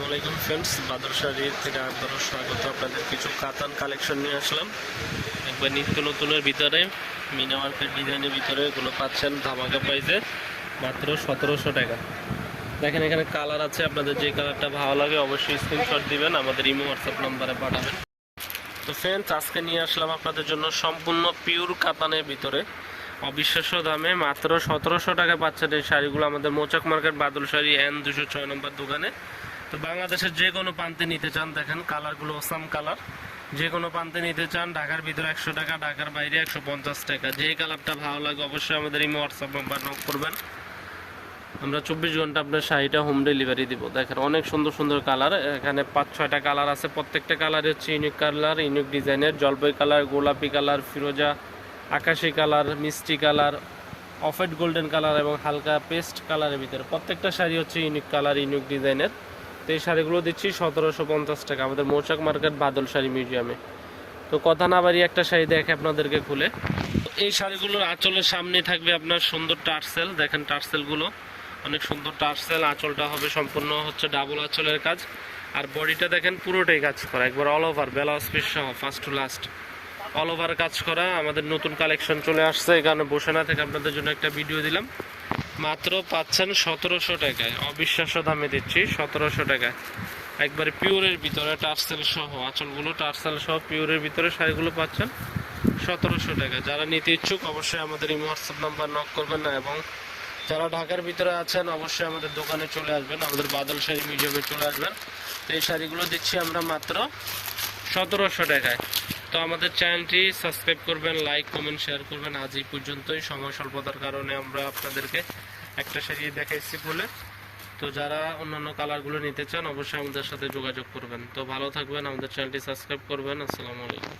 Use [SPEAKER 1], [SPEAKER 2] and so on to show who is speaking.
[SPEAKER 1] আসসালামু আলাইকুম ফ্রেন্ডস বাদর শাড়ির থেকে আবারও স্বাগত। আপনাদের কিছু কাতান কালেকশন নিয়ে আসলাম। একবার নিত্য নতুনের ভিতরে, মিনা মার্কেট ডিজাইনের ভিতরে এগুলো পাচ্ছেন ধামাকা প্রাইসে মাত্র সতেরোশো টাকা। দেখেন এখানে কালার আছে, আপনাদের যে কালারটা ভালো লাগে অবশ্যই স্ক্রিনশট দিবেন, আমাদের ইমো হোয়াটসঅ্যাপ নাম্বারে পাঠাবেন। তো ফ্রেন্ডস আজকে নিয়ে আসলাম আপনাদের জন্য সম্পূর্ণ পিওর কাতানের ভিতরে। অবিশ্বাস্য দামে মাত্র সতেরোশো টাকা পাচ্ছেন এই শাড়িগুলো আমাদের মোচাক মার্কেট বাদল শাড়ি এন দুশো ছয় নম্বর দোকানে। তো বাংলাদেশের যে কোনো প্রান্তে নিতে চান, দেখেন কালারগুলো ওসাম কালার। যে কোনো প্রান্তে নিতে চান, ঢাকার ভিতরে একশো টাকা, ঢাকার বাইরে একশো পঞ্চাশ টাকা। যে কালারটা ভালো লাগে অবশ্যই আমাদের এই হোয়াটসঅ্যাপ নাম্বার নক করবেন। আমরা চব্বিশ ঘণ্টা আপনার শাড়িটা হোম ডেলিভারি দিব। দেখেন অনেক সুন্দর সুন্দর কালার। এখানে পাঁচ, ছয়টা কালার আছে। প্রত্যেকটা কালার হচ্ছে ইউনিক কালার ইউনিক ডিজাইনের জলপাই কালার, গোলাপি কালার, ফিরোজা, আকাশি কালার, মিষ্টি কালার অফেড গোল্ডেন কালার এবং হালকা পেস্ট কালারের ভিতরে। প্রত্যেকটা শাড়ি হচ্ছে ইউনিক কালার ইউনিক ডিজাইনের তো এই শাড়িগুলো দিচ্ছি সতেরোশো পঞ্চাশ টাকা, আমাদের মৌচাক মার্কেট বাদল শাড়ি মিউজিয়ামে। তো কথা না বাড়ি একটা শাড়ি দেখে আপনাদেরকে খুলে। এই শাড়িগুলোর আঁচলের সামনে থাকবে আপনার সুন্দর টার্সেল। দেখেন টার্সেলগুলো, অনেক সুন্দর টার্সেল। আঁচলটা হবে সম্পূর্ণ হচ্ছে ডাবল আঁচলের কাজ। আর বডিটা দেখেন পুরোটাই কাজ করা, একবার অল ওভার বেলাউজ পিস সহ first to last all over কাজ করা, আমাদের নতুন কালেকশন চলে আসছে, এখানে বসে না থেকে আপনাদের জন্য একটা ভিডিও দিলাম। মাত্র পাচ্ছেন সতেরোশো টাকায়। অবিশ্বাস্য দামে দিচ্ছি, সতেরোশো টাকায়। একবারে পিওরের ভিতরে টার্সেল সহ, আঁচলগুলো টার্সেল সহ পিওরের ভিতরে শাড়িগুলো পাচ্ছেন সতেরোশো টাকা যারা নিতে ইচ্ছুক অবশ্যই আমাদের এই হোয়াটসঅ্যাপ নাম্বার নক করবেন না এবং যারা ঢাকার ভিতরে আছেন অবশ্যই আমাদের দোকানে চলে আসবেন, আমাদের বাদল শাড়ি মিউজিয়ামে চলে আসবেন। তো এই শাড়িগুলো দিচ্ছি আমরা মাত্র সতেরোশো টাকায়। তো আমাদের চ্যানেলটি সাবস্ক্রাইব করবেন, লাইক, কমেন্ট, শেয়ার করবেন। আজ এই পর্যন্তই। সময় স্বল্পতার কারণে আমরা আপনাদেরকে একটা শাড়ি দেখাইছি বলে। তো যারা অন্যান্য কালারগুলো নিতে চান, অবশ্যই আমাদের সাথে যোগাযোগ করবেন। তো ভালো থাকবেন, আমাদের চ্যানেলটি সাবস্ক্রাইব করবেন। আসসালামু আলাইকুম।